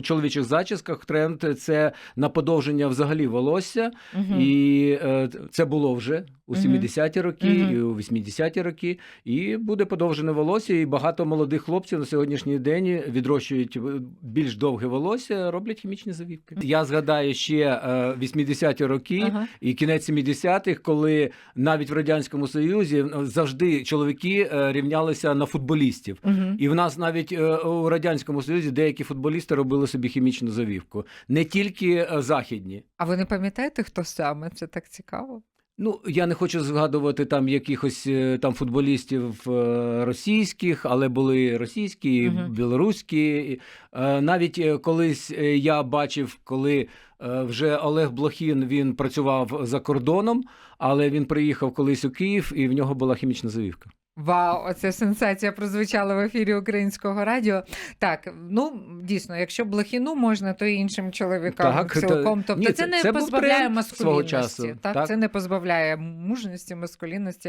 у чоловічих зачісках тренд це на подовження взагалі волосся, угу. і е, це було вже у Мгм. 70-ті роки, і у 80-ті роки. І буде подовжене волосся. І багато молодих хлопців на сьогоднішній день відрощують е, більш довге волосся, роблять хімічні завівки. Я згадаю ще е, 80-ті роки. Ага. І кінець 70-х, коли навіть в радянському союзі е, завжди чоловіки е, рівнялися на футболістів. Мгм. І в нас навіть е, у радянському союзі деякі футболісти робили собі хімічну завівку, не тільки е, західні. А ви не пам'ятаєте, хто саме? Це так цікаво. Ну я не хочу згадувати там якихось е, там футболістів е, російських, але були російські, угу. Білоруські. Е, Навіть колись я бачив, коли вже Олег Блохін він працював за кордоном, але він приїхав колись у Київ, і в нього була хімічна завівка. Вау, оце сенсація прозвучала в ефірі українського радіо. Так, ну дійсно, якщо блохіну можна, то і іншим чоловікам Так, цілком. Тобто ні, це, це- не це позбавляє маскулінності. Так? так. це не позбавляє мужності, маскулінності.